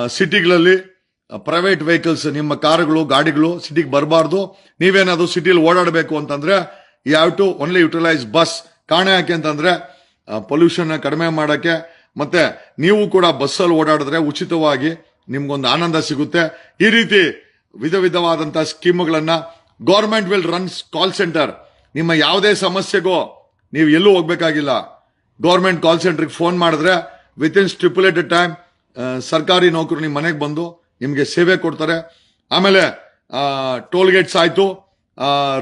ಸಿಟಿಗಳಲ್ಲಿ ಪ್ರೈವೇಟ್ ವೆಹಿಕಲ್ಸ್ ನಿಮ್ಮ ಕಾರುಗಳು, ಗಾಡಿಗಳು ಸಿಟಿಗೆ ಬರಬಾರ್ದು. ನೀವೇನಾದ್ರು ಸಿಟಿಲಿ ಓಡಾಡಬೇಕು ಅಂತಂದ್ರೆ you have to only utilise bus ಕಾರಣ ಯಾಕೆ ಅಂತಂದ್ರೆ ಪೊಲ್ಯೂಷನ್ ಕಡಿಮೆ ಮಾಡೋಕ್ಕೆ, ಮತ್ತೆ ನೀವು ಕೂಡ ಬಸ್ಸಲ್ಲಿ ಓಡಾಡಿದ್ರೆ ಉಚಿತವಾಗಿ ನಿಮ್ಗೊಂದು ಆನಂದ ಸಿಗುತ್ತೆ. ಈ ರೀತಿ ವಿಧ ವಿಧವಾದಂತಹ ಸ್ಕೀಮ್ಗಳನ್ನ government will run call centre ನಿಮ್ಮ ಯಾವುದೇ ಸಮಸ್ಯೆಗೂ ನೀವು ಎಲ್ಲೂ ಹೋಗ್ಬೇಕಾಗಿಲ್ಲ. ಗೌರ್ಮೆಂಟ್ ಕಾಲ್ ಸೆಂಟರ್ಗೆ ಫೋನ್ ಮಾಡಿದ್ರೆ ವಿತ್ ಇನ್ ಟೈಮ್ ಸರ್ಕಾರಿ ನೌಕರು ನಿಮ್ಮ ಮನೆಗೆ ಬಂದು ನಿಮಗೆ ಸೇವೆ ಕೊಡ್ತಾರೆ. ಆಮೇಲೆ ಟೋಲ್ ಗೇಟ್ಸ್ ಆಯ್ತು.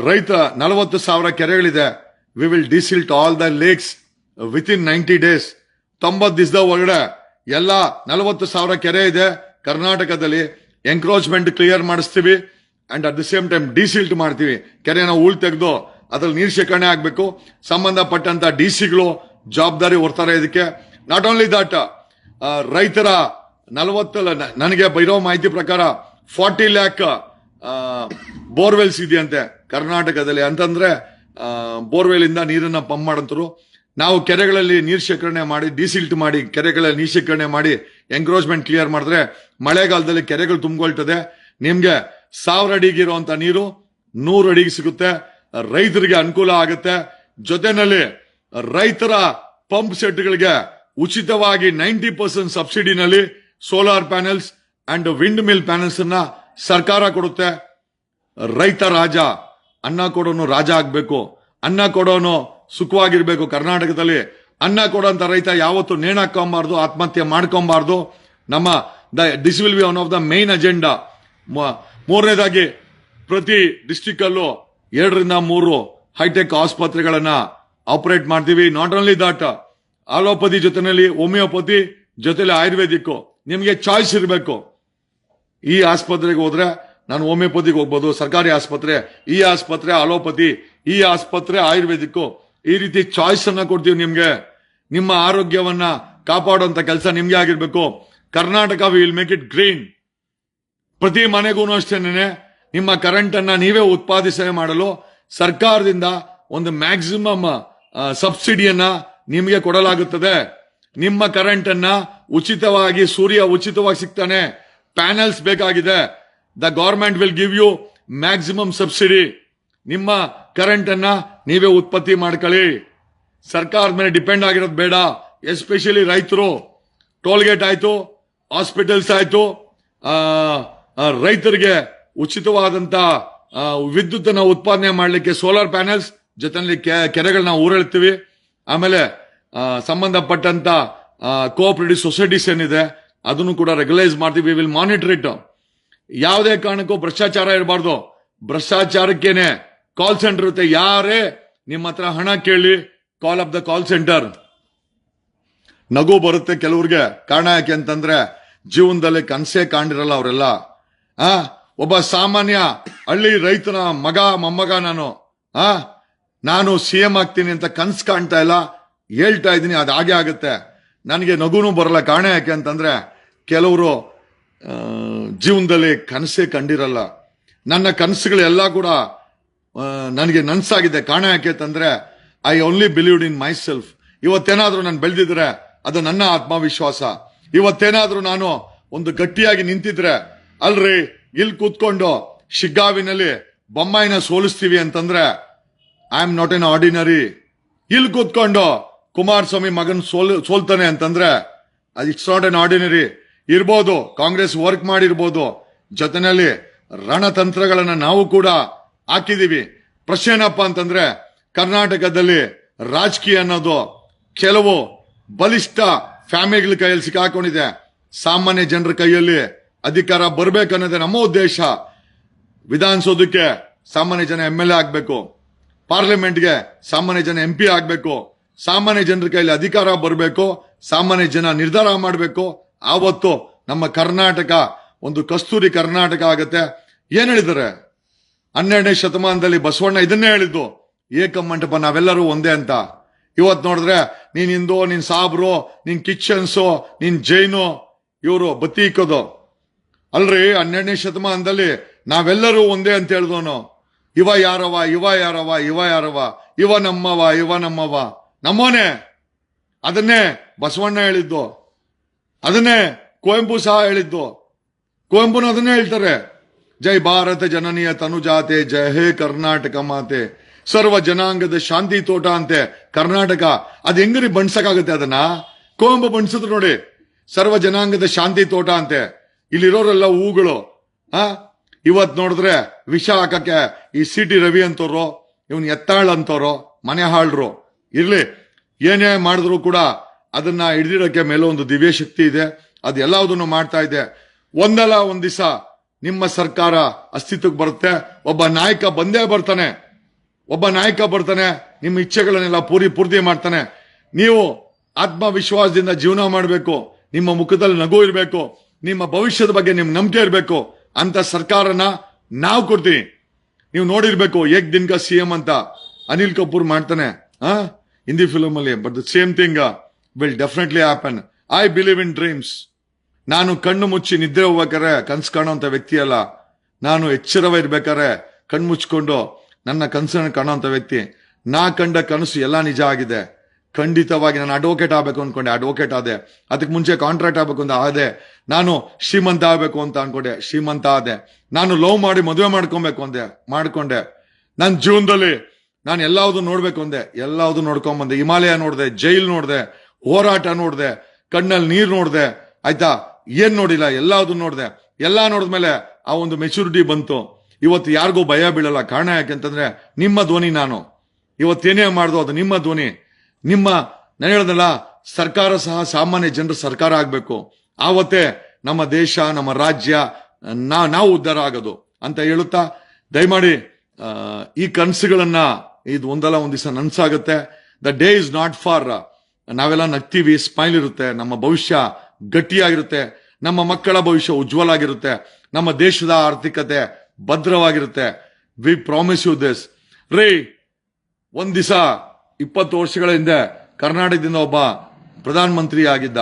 ರೈತ ನಲವತ್ತು ಸಾವಿರ ಕೆರೆಗಳಿದೆ. We will desilt all the lakes within ninety days ತೊಂಬತ್ತು ದಿವಸದ ಒಳಗಡೆ ಎಲ್ಲ ನಲವತ್ತು ಸಾವಿರ ಕೆರೆ ಇದೆ ಕರ್ನಾಟಕದಲ್ಲಿ. ಎನ್ಕ್ರೋಚ್ಮೆಂಟ್ ಕ್ಲಿಯರ್ ಮಾಡಿಸ್ತೀವಿ. And at the same time desilt ಮಾಡ್ತೀವಿ. ಕೆರೆನ ಉಳ್ ತೆಗೆದು ಅದ್ರಲ್ಲಿ ನೀರು ಶೇಖರಣೆ ಆಗಬೇಕು. ಸಂಬಂಧಪಟ್ಟಂತ ಡಿಸಿಗಳು ಜವಾಬ್ದಾರಿ ಹೊರ್ತಾರೆ ಇದಕ್ಕೆ. ನಾಟ್ ಓನ್ಲಿ ದಟ್ ರೈತರ ನಲವತ್ತು ನನಗೆ ಇರೋ ಮಾಹಿತಿ ಪ್ರಕಾರ ಫಾರ್ಟಿ ಲ್ಯಾಕ್ ಬೋರ್ವೆಲ್ಸ್ ಇದೆಯಂತೆ ಕರ್ನಾಟಕದಲ್ಲಿ. ಅಂತಂದ್ರೆ ಬೋರ್ವೆಲ್ ಇಂದ ನೀರನ್ನ ಪಂಪ್ ಮಾಡಂತರು. ನಾವು ಕೆರೆಗಳಲ್ಲಿ ನೀರು ಶೇಖರಣೆ ಮಾಡಿ, ಡಿಸಿಲ್ಟ್ ಮಾಡಿ, ಕೆರೆಗಳಲ್ಲಿ ನೀರು ಶೇಖರಣೆ ಮಾಡಿ ಎಂಕ್ರೋಚ್ಮೆಂಟ್ ಕ್ಲಿಯರ್ ಮಾಡಿದ್ರೆ ಮಳೆಗಾಲದಲ್ಲಿ ಕೆರೆಗಳು ತುಂಬಿಕೊಳ್ತದೆ. ನಿಮ್ಗೆ ಸಾವಿರ ಅಡಿಗೆ ಇರುವಂತ ನೀರು ನೂರು ಅಡಿಗೆ ಸಿಗುತ್ತೆ. ರೈತರಿಗೆ ಅನುಕೂಲ ಆಗುತ್ತೆ. ಜೊತೆನಲ್ಲಿ ರೈತರ ಪಂಪ್ ಸೆಟ್ಗಳಿಗೆ ಉಚಿತವಾಗಿ ninety percent ಸಬ್ಸಿಡಿನಲ್ಲಿ solar panels and windmill panels ಅನ್ನ ಸರ್ಕಾರ ಕೊಡುತ್ತೆ. ರೈತ ರಾಜ, ಅನ್ನ ಕೊಡೋನು ರಾಜ ಆಗ್ಬೇಕು, ಅನ್ನ ಕೊಡೋನು ಸುಖವಾಗಿರ್ಬೇಕು ಕರ್ನಾಟಕದಲ್ಲಿ. ಅನ್ನ ಕೊಡೋಂತ ರೈತ ಯಾವತ್ತು ನೇಣಾಕೊಂಬಾರ್ದು ಆತ್ಮಹತ್ಯೆ ಮಾಡ್ಕೊಂಬಾರ್ದು. ನಮ್ಮ this will be one of the main agenda ಮೂರನೇದಾಗಿ ಪ್ರತಿ ಡಿಸ್ಟಿಕ್ ಅಲ್ಲೂ ಎರಡರಿಂದ ಮೂರು ಹೈಟೆಕ್ ಆಸ್ಪತ್ರೆಗಳನ್ನ ಆಪರೇಟ್ ಮಾಡ್ತೀವಿ. ನಾಟ್ ಓನ್ಲಿ ದಟ್ ಆಲೋಪತಿ ಜೊತೆಯಲ್ಲಿ ಹೋಮಿಯೋಪತಿ ಜೊತೆಲಿ ಆಯುರ್ವೇದಿಕ್ ನಿಮಗೆ ಚಾಯ್ಸ್ ಇರಬೇಕು. ಈ ಆಸ್ಪತ್ರೆಗೆ ಹೋದ್ರೆ ನಾನು ಹೋಮಿಯೋಪತಿಗೆ ಹೋಗ್ಬೋದು, ಸರ್ಕಾರಿ ಆಸ್ಪತ್ರೆ, ಈ ಆಸ್ಪತ್ರೆ, ಅಲೋಪತಿ, ಈ ಆಸ್ಪತ್ರೆ ಆಯುರ್ವೇದಿಕ್ ಈ ರೀತಿ ಚಾಯ್ಸ್ ಅನ್ನ ಕೊಡ್ತೀವಿ ನಿಮ್ಗೆ. ನಿಮ್ಮ ಆರೋಗ್ಯವನ್ನ ಕಾಪಾಡುವಂತ ಕೆಲಸ ನಿಮ್ಗೆ ಆಗಿರ್ಬೇಕು. Karnataka will make it green ಪ್ರತಿ ಮನೆಗೂ ಅಷ್ಟೇನೆ ನಿಮ್ಮ ಕರೆಂಟ್ ಅನ್ನ ನೀವೇ ಉತ್ಪಾದಿಸಣೆ ಮಾಡಲು ಸರ್ಕಾರದಿಂದ ಒಂದು ಮ್ಯಾಕ್ಸಿಮಮ್ ಸಬ್ಸಿಡಿಯನ್ನ ನಿಮಗೆ ಕೊಡಲಾಗುತ್ತದೆ. ನಿಮ್ಮ ಕರೆಂಟ್ ಅನ್ನ ಉಚಿತವಾಗಿ, ಸೂರ್ಯ ಉಚಿತವಾಗಿ ಸಿಗ್ತಾನೆ. ಪ್ಯಾನೆಲ್ಸ್ ಬೇಕಾಗಿದೆ. The government will give you maximum subsidy ನಿಮ್ಮ ಕರೆಂಟ್ ಅನ್ನ ನೀವೇ ಉತ್ಪತ್ತಿ ಮಾಡ್ಕೊಳ್ಳಿ. ಸರ್ಕಾರದ ಮೇಲೆ ಡಿಪೆಂಡ್ ಆಗಿರೋದು ಬೇಡ. ಎಸ್ಪೆಷಲಿ ರೈತರು. ಟೋಲ್ಗೇಟ್ ಆಯ್ತು ಹಾಸ್ಪಿಟಲ್ಸ್ ಆಯ್ತು ರೈತರಿಗೆ ಉಚಿತವಾದಂತ ವಿದ್ಯುತ್ ಉತ್ಪಾದನೆ ಮಾಡಲಿಕ್ಕೆ ಸೋಲಾರ್ ಪ್ಯಾನೆಲ್ಸ್ ಕೆ- ಕೆರೆಗಳನ್ನ ಊರೆಳ್ತೀವಿ. ಆಮೇಲೆ ಸಂಬಂಧಪಟ್ಟಂತ ಕೋಆಪರೇಟಿವ್ ಸೊಸೈಟೀಸ್ ಏನಿದೆ, ಅದನ್ನು ಕೂಡ ರೆಗ್ಯುಲೈಸ್ ಮಾಡ್ತೀವಿ. ವಿಲ್ ಮಾನಿಟರ್ ಇಟ್ ಯಾವುದೇ ಕಾರಣಕ್ಕೂ ಭ್ರಷ್ಟಾಚಾರ ಇರಬಾರ್ದು. ಭ್ರಷ್ಟಾಚಾರಕ್ಕೇನೆ ಕಾಲ್ ಸೆಂಟರ್ ಇರುತ್ತೆ. ಯಾರೇ ನಿಮ್ಮ ಹತ್ರ ಹಣ ಕೇಳಿ call of the call centre ನಗು ಬರುತ್ತೆ ಕೆಲವ್ರಿಗೆ. ಕಾರಣ ಯಾಕೆ ಅಂತಂದ್ರೆ, ಜೀವನದಲ್ಲಿ ಕನಸೇ ಕಾಣಿರಲ್ಲ ಅವರೆಲ್ಲ. ಆ, ಒಬ್ಬ ಸಾಮಾನ್ಯ ಹಳ್ಳಿ ರೈತನ ಮಗ, ಮೊಮ್ಮಗ ನಾನು. ಆ, ನಾನು ಸಿ ಎಂ ಆಗ್ತೀನಿ ಅಂತ ಕನ್ಸ್ ಕಾಣ್ತಾ ಇಲ್ಲ. ಹೇಳ್ತಾ ಇದ್ದೀನಿ, ಅದು ಹಾಗೆ ಆಗುತ್ತೆ. ನನಗೆ ನಗುನು ಬರಲ್ಲ ಕಾರಣ ಯಾಕೆ ಅಂತಂದರೆ ಕೆಲವರು ಜೀವನದಲ್ಲಿ ಕನಸೇ ಕಂಡಿರಲ್ಲ. ನನ್ನ ಕನಸುಗಳೆಲ್ಲ ಕೂಡ ನನಗೆ ನನ್ಸಾಗಿದೆ. ಕಾರಣ ಯಾಕೆ ಅಂತಂದರೆ I only believed in my self ಇವತ್ತೇನಾದರೂ ನಾನು ಬೆಳೆದಿದ್ರೆ, ಅದು ನನ್ನ ಆತ್ಮವಿಶ್ವಾಸ. ಇವತ್ತೇನಾದರೂ ನಾನು ಒಂದು ಗಟ್ಟಿಯಾಗಿ ನಿಂತಿದ್ರೆ, ಅಲ್ರಿ ಇಲ್ಲಿ ಕೂತ್ಕೊಂಡು ಶಿಗ್ಗಾವಿನಲ್ಲಿ ಬೊಮ್ಮಾಯಿನ ಸೋಲಿಸ್ತೀವಿ ಅಂತಂದ್ರೆ I am not an ordinary ಇಲ್ಲಿ ಕೂತ್ಕೊಂಡು ಕುಮಾರಸ್ವಾಮಿ ಮಗನ್ ಸೋಲ್, ಸೋಲ್ತಾನೆ ಅಂತಂದ್ರೆ ಅದು ಇಟ್ಸ್ ನಾಟ್ ಎನ್ ಆರ್ಡಿನರಿ ಇರ್ಬೋದು, ಕಾಂಗ್ರೆಸ್ ವರ್ಕ್ ಮಾಡಿರ್ಬೋದು, ಜೊತೆನಲ್ಲಿ ರಣತಂತ್ರಗಳನ್ನ ನಾವು ಕೂಡ ಹಾಕಿದೀವಿ. ಪ್ರಶ್ನೆ ಏನಪ್ಪ ಅಂತಂದ್ರೆ, ಕರ್ನಾಟಕದಲ್ಲಿ ರಾಜಕೀಯ ಅನ್ನೋದು ಕೆಲವು ಬಲಿಷ್ಠ ಫ್ಯಾಮಿಲಿಗಳ ಕೈಯಲ್ಲಿ ಸಿಕ್ಕಾಕೊಂಡಿದೆ. ಸಾಮಾನ್ಯ ಜನರ ಕೈಯಲ್ಲಿ ಅಧಿಕಾರ ಬರ್ಬೇಕನ್ನೋದೇ ನಮ್ಮ ಉದ್ದೇಶ. ವಿಧಾನಸೌಧಕ್ಕೆ ಸಾಮಾನ್ಯ ಜನ ಎಂ ಎಲ್ ಎ ಆಗ್ಬೇಕು. ಪಾರ್ಲಿಮೆಂಟ್ಗೆ ಸಾಮಾನ್ಯ ಜನ ಎಂ ಪಿ ಆಗ್ಬೇಕು. ಸಾಮಾನ್ಯ ಜನರ ಕೈಯಲ್ಲಿ ಅಧಿಕಾರ ಬರಬೇಕು, ಸಾಮಾನ್ಯ ಜನ ನಿರ್ಧಾರ ಮಾಡಬೇಕು, ಆವತ್ತು ನಮ್ಮ ಕರ್ನಾಟಕ, ಒಂದು ಕಸ್ತೂರಿ ಕರ್ನಾಟಕ ಆಗತ್ತೆ. ಏನ್ ಹೇಳಿದ್ದಾರೆ? ಹನ್ನೆರಡನೇ ಶತಮಾನದಲ್ಲಿ ಬಸವಣ್ಣ ಇದನ್ನೇ ಹೇಳಿದ್ದು ಏಕಮಂಟಪ ನಾವೆಲ್ಲರೂ ಒಂದೇ ಅಂತ. ಇವತ್ ನೋಡಿದ್ರೆ, ನೀನ್ ಹಿಂದೋ, ನೀನ್ ಸಾಬ್ರು, ನೀನ್ ಕಿಚನ್ಸು ನೀನ್ ಜೈನು, ಇವರು ಬತ್ತೀಕೋದು ಅಲ್ರಿ, ಹನ್ನೆರಡನೇ ಶತಮಾನದಲ್ಲಿ ನಾವೆಲ್ಲರೂ ಒಂದೇ ಅಂತ ಹೇಳ್ದವನು. ಇವ ಯಾರವ ಇವ ಯಾರವ ಇವ ಯಾರವ, ಇವ ನಮ್ಮವ ಇವ ನಮ್ಮವ. ನಮ್ಮೋನೆ. ಅದನ್ನೇ ಬಸವಣ್ಣ ಹೇಳಿದ್ದು. ಅದನ್ನೇ ಕುವೆಂಪು ಸಹ ಹೇಳಿದ್ದು. ಕುವೆಂಪುನ ಅದನ್ನೇ ಹೇಳ್ತಾರೆ. ಜೈ ಭಾರತ ಜನನೀಯ ತನುಜಾತೆ ಜಯ ಹೇ ಕರ್ನಾಟಕ ಮಾತೆ. ಸರ್ವ ಜನಾಂಗದ ಶಾಂತಿ ತೋಟ ಅಂತೆ. ಕರ್ನಾಟಕ, ಅದ್ ಹೆಂಗ್ರಿ ಬಣ್ಸಕ್ಕಾಗತ್ತೆ ಅದನ್ನ? ಕೋಂಬ ಬಣ್ಸಿದ್ರು ನೋಡಿ. ಸರ್ವ ಜನಾಂಗದ ಶಾಂತಿ ತೋಟ ಅಂತೆ. ಇಲ್ಲಿರೋರೆಲ್ಲ ಹೂಗಳು. ಆ? ಇವತ್ ನೋಡಿದ್ರೆ ವಿಷ ಹಾಕಕ್ಕೆ ಈ ಸಿ ಟಿ ರವಿ ಅಂತವ್ರು, ಇವನ್ ಎತ್ತಾಳ್ ಅಂತವ್ರು, ಮನೆ ಹಾಳ್ರು. ಇರ್ಲಿ, ಏನೇ ಮಾಡಿದ್ರು ಕೂಡ ಅದನ್ನ ಹಿಡಿದಿಡಕ್ಕೆ ಮೇಲೆ ಒಂದು ದಿವ್ಯ ಶಕ್ತಿ ಇದೆ. ಅದು ಎಲ್ಲದನ್ನು ಮಾಡ್ತಾ ಇದೆ. ಒಂದಲ್ಲ ಒಂದ್ ದಿವಸ ನಿಮ್ಮ ಸರ್ಕಾರ ಅಸ್ತಿತ್ವಕ್ಕೆ ಬರುತ್ತೆ. ಒಬ್ಬ ನಾಯಕ ಬಂದೇ ಬರ್ತಾನೆ. ಒಬ್ಬ ನಾಯಕ ಬರ್ತಾನೆ, ನಿಮ್ಮ ಇಚ್ಛೆಗಳನ್ನೆಲ್ಲ ಪೂರಿ ಪೂರ್ತಿ ಮಾಡ್ತಾನೆ. ನೀವು ಆತ್ಮವಿಶ್ವಾಸದಿಂದ ಜೀವನ ಮಾಡಬೇಕು. ನಿಮ್ಮ ಮುಖದಲ್ಲಿ ನಗು ಇರಬೇಕು. ನಿಮ್ಮ ಭವಿಷ್ಯದ ಬಗ್ಗೆ ನಿಮ್ ನಂಬಿಕೆ ಇರಬೇಕು. ಅಂತ ಸರ್ಕಾರನ ನಾವು ಕೊಡ್ತೀನಿ ನೀವು ನೋಡಿರ್ಬೇಕು, ಏಕ್ ದಿನ್ಕ ಸಿ ಎಂ ಅಂತ ಅನಿಲ್ ಕಪೂರ್ ಮಾಡ್ತಾನೆ. ಆ? ಹಿಂದಿ ಫಿಲಮ್ ಅಲ್ಲಿ but the same thing will definitely happen I believe in dreams ನಾನು ಕಣ್ಣು ಮುಚ್ಚಿ ನಿದ್ರೆ ಹೋಗ್ಬೇಕಾರೆ ಕನ್ಸು ಕಾಣುವಂತ ವ್ಯಕ್ತಿ ಅಲ್ಲ. ನಾನು ಎಚ್ಚರವಿರ್ಬೇಕಾದ್ರೆ ಕಣ್ಣು ಮುಚ್ಕೊಂಡು ನನ್ನ ಕನಸನ್ನು ಕಾಣುವಂತ ವ್ಯಕ್ತಿ. ನಾ ಕಂಡ ಕನಸು ಎಲ್ಲ ನಿಜ ಆಗಿದೆ. ಖಂಡಿತವಾಗಿ ನಾನು ಅಡ್ವೊಕೇಟ್ ಆಗಬೇಕು ಅನ್ಕೊಂಡೆ ಅಡ್ವೊಕೇಟ್ ಆದೆ. ಅದಕ್ಕೆ ಮುಂಚೆ ಕಾಂಟ್ರಾಕ್ಟ್ ಆಗಬೇಕು ಅಂತ ಆದೆ. ನಾನು ಶ್ರೀಮಂತ ಆಗಬೇಕು ಅಂತ ಅನ್ಕೊಂಡೆ, ಶ್ರೀಮಂತ ಆದೆ. ನಾನು ಲವ್ ಮಾಡಿ ಮದುವೆ ಮಾಡ್ಕೊಬೇಕು ಅಂದೆ, ಮಾಡ್ಕೊಂಡೆ. ನನ್ನ ಜೀವನದಲ್ಲಿ ನಾನು ಎಲ್ಲಾವುದು ನೋಡ್ಬೇಕು ಅಂದೆ. ಎಲ್ಲಾವುದು ನೋಡ್ಕೊಂಡ್ ಬಂದೆ. ಹಿಮಾಲಯ ನೋಡ್ದೆ, ಜೈಲ್ ನೋಡ್ದೆ, ಹೋರಾಟ ನೋಡ್ದೆ, ಕಣ್ಣಲ್ಲಿ ನೀರ್ ನೋಡ್ದೆ. ಆಯ್ತಾ? ಏನ್ ನೋಡಿಲ್ಲ? ಎಲ್ಲಾವುದು ನೋಡ್ದೆ. ಎಲ್ಲಾ ನೋಡಿದ್ಮೇಲೆ ಆ ಒಂದು ಮೆಚುರಿಟಿ ಬಂತು. ಇವತ್ತು ಯಾರಿಗೂ ಭಯ ಬೀಳಲ್ಲ. ಕಾರಣ ಯಾಕೆಂತಂದ್ರೆ ನಿಮ್ಮ ಧ್ವನಿ ನಾನು. ಇವತ್ತೇನೇ ಮಾಡ್ದು ಅದು ನಿಮ್ಮ ಧ್ವನಿ. ನಿಮ್ಮ, ನಾನು ಹೇಳ್ದಲ್ಲ ಸರ್ಕಾರ ಸಹ ಸಾಮಾನ್ಯ ಜನರ ಸರ್ಕಾರ ಆಗ್ಬೇಕು. ಆವತ್ತೇ ನಮ್ಮ ದೇಶ, ನಮ್ಮ ರಾಜ್ಯ, ನಾ, ನಾವು ಉದ್ಧಾರ ಆಗೋದು ಅಂತ ಹೇಳುತ್ತಾ? ದಯಮಾಡಿ ಈ ಕನಸುಗಳನ್ನ ಇದು ಒಂದಲ್ಲ, ಒಂದ್ ದಿವಸ ನನ್ಸಾಗುತ್ತೆ. The day is not for ನಾವೆಲ್ಲ ನಗ್ತೀವಿ ಸ್ಮೈಲ್ ಇರುತ್ತೆ, ನಮ್ಮ ಭವಿಷ್ಯ ಗಟ್ಟಿಯಾಗಿರುತ್ತೆ, ನಮ್ಮ ಮಕ್ಕಳ ಭವಿಷ್ಯ ಉಜ್ವಲ ಆಗಿರುತ್ತೆ, ನಮ್ಮ ದೇಶದ ಆರ್ಥಿಕತೆ ಭದ್ರವಾಗಿರುತ್ತೆ. ವಿ ಪ್ರಾಮಿಸ್ ಯು ದಿಸ್ ರೀ, ಒಂದ್ ದಿವಸ, ಇಪ್ಪತ್ತು ವರ್ಷಗಳ ಹಿಂದೆ ಕರ್ನಾಟಕದಿಂದ ಒಬ್ಬ ಪ್ರಧಾನ ಮಂತ್ರಿ ಆಗಿದ್ದ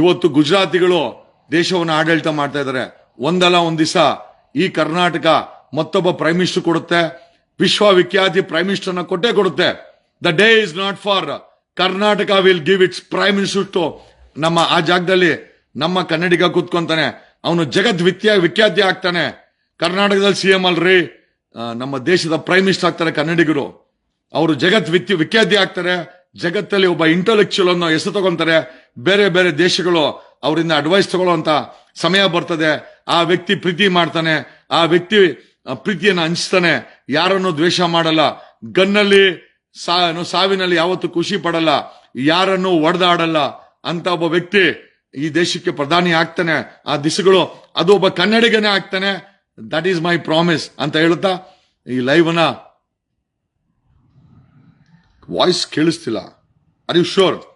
ಇವತ್ತು ಗುಜರಾತಿಗಳು ದೇಶವನ್ನು ಆಡಳಿತ ಮಾಡ್ತಾ ಇದ್ದಾರೆ. ಒಂದಲ್ಲ, ಒಂದ್ ದಿವಸ ಈ ಕರ್ನಾಟಕ ಮತ್ತೊಬ್ಬ ಪ್ರೈಮ್ ಮಿನಿಸ್ಟರ್ ಕೊಡುತ್ತೆ. ವಿಶ್ವವಿಖ್ಯಾತಿ ಪ್ರೈಮ್ ಮಿನಿಸ್ಟರ್ನ ಕೊಟ್ಟೇ ಕೊಡುತ್ತೆ. The day is not for Karnataka will give its prime minister to ನಮ್ಮ ಆ ಜಾಗದಲ್ಲಿ ನಮ್ಮ ಕನ್ನಡಿಗ ಕೂತ್ಕೊಂತಾನೆ. ಅವನು ಜಗತ್ ವಿಖ್ಯಾ ವಿಖ್ಯಾತಿ ಆಗ್ತಾನೆ. ಕರ್ನಾಟಕದಲ್ಲಿ ಸಿ ಎಂ ಅಲ್ರಿ. ನಮ್ಮ ದೇಶದ ಪ್ರೈಮ್ ಮಿನಿಸ್ಟರ್ ಆಗ್ತಾರೆ ಕನ್ನಡಿಗರು. ಅವರು ಜಗತ್ ವಿತ್ಯ ವಿಖ್ಯಾತಿ ಆಗ್ತಾರೆ. ಜಗತ್ತಲ್ಲಿ ಒಬ್ಬ ಇಂಟೆಲೆಕ್ಚುಯಲ್ ಅನ್ನೋ ಹೆಸರು ತಗೊಂತಾರೆ. ಬೇರೆ ಬೇರೆ ದೇಶಗಳು ಅವರಿಂದ ಅಡ್ವೈಸ್ ತಗೊಳ್ಳುವಂತ ಸಮಯ ಬರ್ತದೆ. ಆ ವ್ಯಕ್ತಿ ಪ್ರೀತಿ ಮಾಡ್ತಾನೆ. ಆ ವ್ಯಕ್ತಿ ಪ್ರೀತಿಯನ್ನ ಹಂಚ್ತಾನೆ. ಯಾರನ್ನು ದ್ವೇಷ ಮಾಡಲ್ಲ. ಗನ್ನಲ್ಲಿ ಸಾವಿನಲ್ಲಿ ಯಾವತ್ತು ಖುಷಿ ಪಡಲ್ಲ. ಯಾರನ್ನು ಒಡೆದಾಡಲ್ಲ. ಅಂತ ಒಬ್ಬ ವ್ಯಕ್ತಿ ಈ ದೇಶಕ್ಕೆ ಪ್ರಧಾನಿ ಆಗ್ತಾನೆ. ಆ ದಿಸಗಳು, ಅದು ಒಬ್ಬ ಕನ್ನಡಿಗನೇ ಆಗ್ತಾನೆ. ದಟ್ ಈಸ್ ಮೈ ಪ್ರಾಮಿಸ್ ಅಂತ ಹೇಳುತ್ತಾ, ಈ ಲೈವ್ ಅನ್ನ ವಾಯ್ಸ್ ಕೇಳಿಸ್ತಿಲ್ಲ. Are you sure